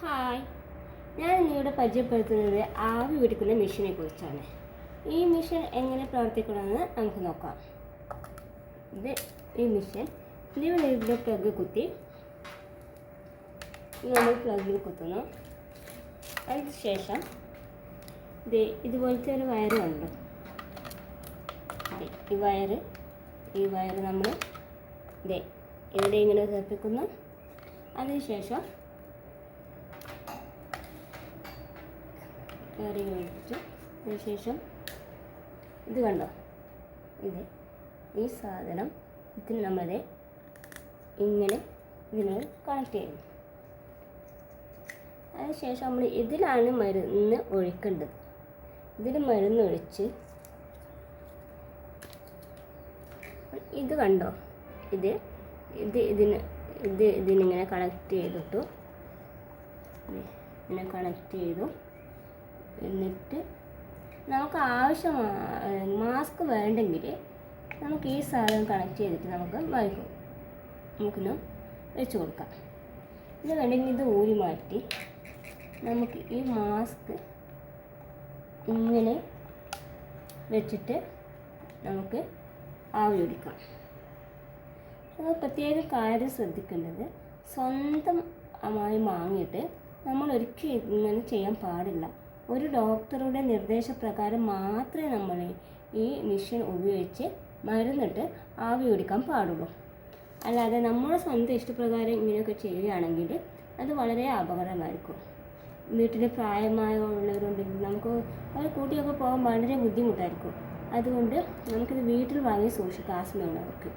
Hi. ഞാൻ ഇന്നിവിടെ പരിചയപ്പെടുത്തുന്നത് ആവി പിടിക്കുന്ന മെഷീനെ കുറിച്ചാണ്. ഈ മെഷീൻ എങ്ങനെ പ്രവർത്തിക്കണമെന്ന് നമുക്ക് നോക്കാം. ഇത് ഈ മെഷീൻ ഇതിവിടെ ഇവിടെ പ്ലഗ് കുത്തി നമ്മൾ പ്ലഗിൽ കുത്തുന്നു. അതിന് ശേഷം ഇത് ഇതുപോലത്തെ ഒരു വയറുണ്ട് ഈ വയറ് ഈ വയറ് നമ്മൾ ഇതേ ഇവിടെ ഇങ്ങനെ ഉറപ്പിക്കുന്നു അതിനുശേഷം കയറി മേടിച്ചു അതിനുശേഷം ഇത് കണ്ടോ? ഇത് ഈ സാധനം ഇതിന് നമ്മളത് ഇങ്ങനെ ഇതിനോട് കണക്ട് ചെയ്യുന്നു. അതിനുശേഷം നമ്മൾ ഇതിലാണ് മരുന്ന് ഒഴിക്കേണ്ടത്. ഇതിൽ മരുന്ന് ഒഴിച്ച് ഇത് കണ്ടോ? ഇത് ഇത് ഇതിന് ഇത് ഇതിനിങ്ങനെ കണക്ട് ചെയ്തിട്ടു. ഇങ്ങനെ കണക്ട് ചെയ്തു. എന്നിട്ട് നമുക്ക് ആവശ്യമായ മാസ്ക് വേണ്ടെങ്കിൽ നമുക്ക് ഈ സാധനം കണക്ട് ചെയ്തിട്ട് നമുക്ക് വായിക്കും നമുക്കിന്ന് വെച്ച് കൊടുക്കാം. ഇത് വേണ്ടെങ്കിൽ ഇത് ഊരി മാറ്റി നമുക്ക് ഈ മാസ്ക് ഇങ്ങനെ വെച്ചിട്ട് നമുക്ക് ആവി പിടിക്കാം. അത് പ്രത്യേക കാര്യം ശ്രദ്ധിക്കേണ്ടത് സ്വന്തമായി വാങ്ങിയിട്ട് നമ്മൾ ഒരിക്കലും ഇങ്ങനെ ചെയ്യാൻ പാടില്ല. ഒരു ഡോക്ടറുടെ നിർദ്ദേശപ്രകാരം മാത്രമേ നമ്മൾ ഈ മെഷീൻ ഉപയോഗിച്ച് മരുന്നിട്ട് ആവി പിടിക്കാൻ പാടുള്ളൂ. അല്ലാതെ നമ്മുടെ സ്വന്തം ഇഷ്ടപ്രകാരം ഇങ്ങനെയൊക്കെ ചെയ്യുകയാണെങ്കിൽ അത് വളരെ അപകടമായിരിക്കും. വീട്ടിൽ പ്രായമായുള്ളവരുണ്ടെങ്കിൽ നമുക്ക് അവർ കൂട്ടിയൊക്കെ പോകാൻ വളരെ ബുദ്ധിമുട്ടായിരിക്കും. അതുകൊണ്ട് നമുക്കിത് വീട്ടിൽ വാങ്ങി സൂക്ഷിക്കാം ആസ്മയുള്ളവർക്ക്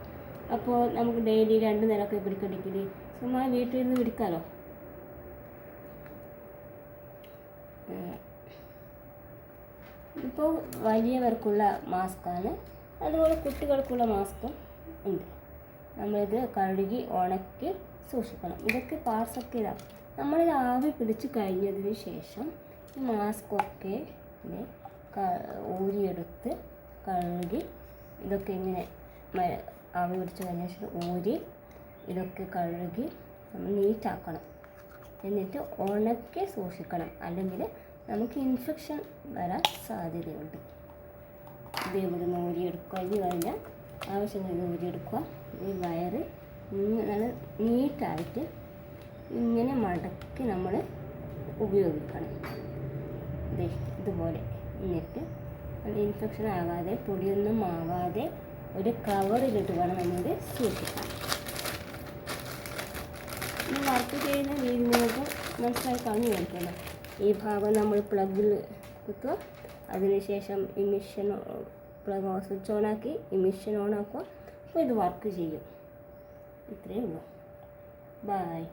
അപ്പോൾ നമുക്ക് ഡെയിലി രണ്ട് നേരമൊക്കെ പിടിക്കണമെങ്കിൽ ചുമ്മാ നിന്ന് പിടിക്കാമല്ലോ ഇപ്പോൾ വലിയവർക്കുള്ള മാസ്കാണ് അതുപോലെ കുട്ടികൾക്കുള്ള മാസ്കും ഉണ്ട്. നമ്മളിത് കഴുകി ഉണക്കി സൂക്ഷിക്കണം. ഇതൊക്കെ പാർസൊക്കെ ഇതാ. നമ്മളിത് ആവി പിടിച്ച് കഴിഞ്ഞതിന് ശേഷം ഈ മാസ്കൊക്കെ ഊരിയെടുത്ത് കഴുകി ഇതൊക്കെ ഇങ്ങനെ ആവി പിടിച്ച് കഴിഞ്ഞ ശേഷം ഊരി ഇതൊക്കെ കഴുകി നമ്മൾ നീറ്റാക്കണം. എന്നിട്ട് ഉണക്കി സൂക്ഷിക്കണം. അല്ലെങ്കിൽ നമുക്ക് ഇൻഫെക്ഷൻ വരാൻ സാധ്യതയുണ്ട്. ഇതേപോലെ എടുക്കുക ഇത് കഴിഞ്ഞാൽ ആവശ്യത്തിന് ഊരിയെടുക്കുക ഈ വയറ് നല്ല നീറ്റായിട്ട് ഇങ്ങനെ മടക്കി നമ്മൾ ഉപയോഗിക്കണം. ഇതുപോലെ എന്നിട്ട് അത് ഇൻഫെക്ഷൻ ആകാതെ പൊടിയൊന്നും ആവാതെ ഒരു കവറിലിട്ട് വേണം നമ്മൾ സൂക്ഷിക്കാൻ. ഈ വർക്ക് ചെയ്യുന്ന രീതി നിങ്ങൾക്ക് മനസ്സിലായി കളഞ്ഞു വിചാരിക്കണം ഈ ഭാഗം നമ്മൾ പ്ലഗിൽ വെക്കുക. അതിനുശേഷം ഈ മിഷൻ പ്ലഗ് സ്വിച്ച് ഓണാക്കി ഈ മിഷൻ ഓണാക്കുക അപ്പോൾ ഇത് വർക്ക് ചെയ്യും. ഇത്രയേ ഉള്ളൂ. ബായ്